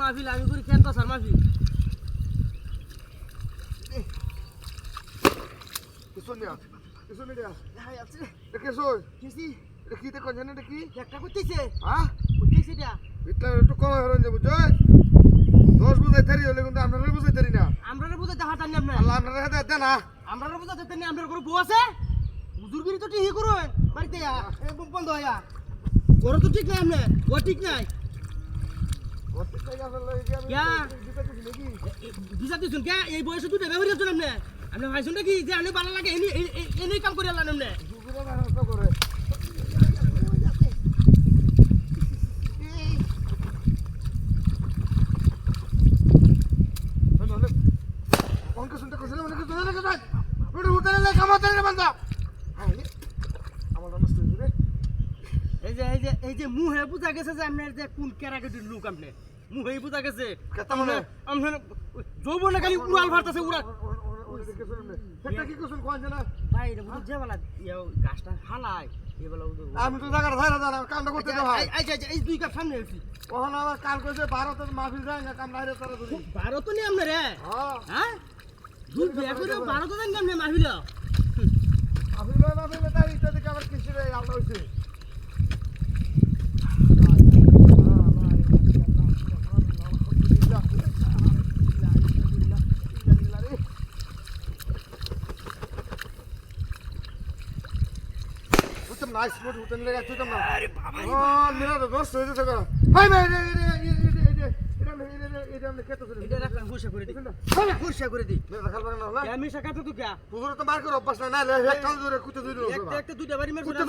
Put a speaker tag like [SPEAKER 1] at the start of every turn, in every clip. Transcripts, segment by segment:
[SPEAKER 1] মাহফিল আমি করি কেন স্যার মাহফিল একটা করতেছে করতেছে এটা
[SPEAKER 2] দশ বুঝাই থারি হলে কিন্তু আপনারা বুঝাই থারি না
[SPEAKER 1] আমরা বুঝতে দেখা জানি আপনার
[SPEAKER 2] আল্লাহ আপনারা না।
[SPEAKER 1] আমরা বুঝতে যেতে নেই আমরা বউ আছে? হুজুরগিরি তো ঠিকই করো বাড়িতে বন্ধ হইয়া ওরা তো ঠিক নাই আমরা ও ঠিক নাই। দিশা দিছুন কে? এই বয়সে দুটো ব্যবহার করছেন আপনি আপনি ভাইছেন নাকি যে আমি ভালো লাগে, এনে কাম করে আনলাম আপনি এই যে এই যে এই যে মুহে বুঝা গেছে যে আপনার যে কোন ক্যারাগেটির লোক আপনি মুহে বুঝা গেছে।
[SPEAKER 2] মনে?
[SPEAKER 1] আপনার যৌবনে খালি উড়াল ভারতাছে উড়াল। ইয়ে
[SPEAKER 2] আমি তো জায়গাটা ছাড়া জানা কামটা করতে
[SPEAKER 1] এই দুই কাপ সামনে এসি
[SPEAKER 2] ওখানে আবার কাল কইছে ভারতের মাহফিল যায় না কাম নাই রে তারা
[SPEAKER 1] ভারত নেই আপনার রে।
[SPEAKER 2] হ্যাঁ?
[SPEAKER 1] হ্যাঁ দুই বিয়া করে ভারত দেন কেমনে মাহিল।
[SPEAKER 2] মাহফিল হয় মাহফিল তার ইত্যাদি আবার কিছু রে আলাদা উত্তম নাইস মোট উত্তম লেগে তুই না আরে বাবা ও মেরা তো দোস্ত হইছে তো হাই ভাই রে রে রে রে এটা এটা এটা এটা কেটে দিন
[SPEAKER 1] এটা রাখলাম হুশা করে দিই।
[SPEAKER 2] হাই
[SPEAKER 1] হুশা করে দিই।
[SPEAKER 2] মেরা খাল বানা না?
[SPEAKER 1] আমি শাখাতে তো কে?
[SPEAKER 2] পুজোর তো মার করে অভ্যাস না না এক কাল ধরে কুতে ধরে
[SPEAKER 1] একটা একটা দুইটা বাড়ি মারছো
[SPEAKER 2] যাব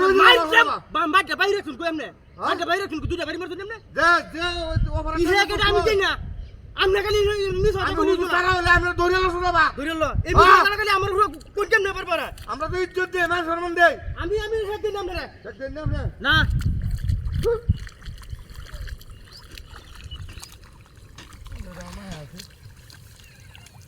[SPEAKER 2] বাবা।
[SPEAKER 1] বাম্বাটা বাইরে খুন কই এমনে বাম্বাটা বাইরে খুন দুইটা বাড়ি মারছো এমনে
[SPEAKER 2] দে দে ওভার
[SPEAKER 1] ইহে কেটা আমি দেই না। আমনে খালি
[SPEAKER 2] তারা হলে আমরা ধরে শুনে বা
[SPEAKER 1] ধরে লো এই
[SPEAKER 2] হ্যাঁ।
[SPEAKER 1] বিনা খালি আমার কোন কেমনে পারবা
[SPEAKER 2] আমরা তো ইজ্জত দেই মান সম্মান দেই।
[SPEAKER 1] আমি আমি হেড দিন আমরা
[SPEAKER 2] না
[SPEAKER 1] না।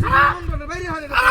[SPEAKER 1] más en.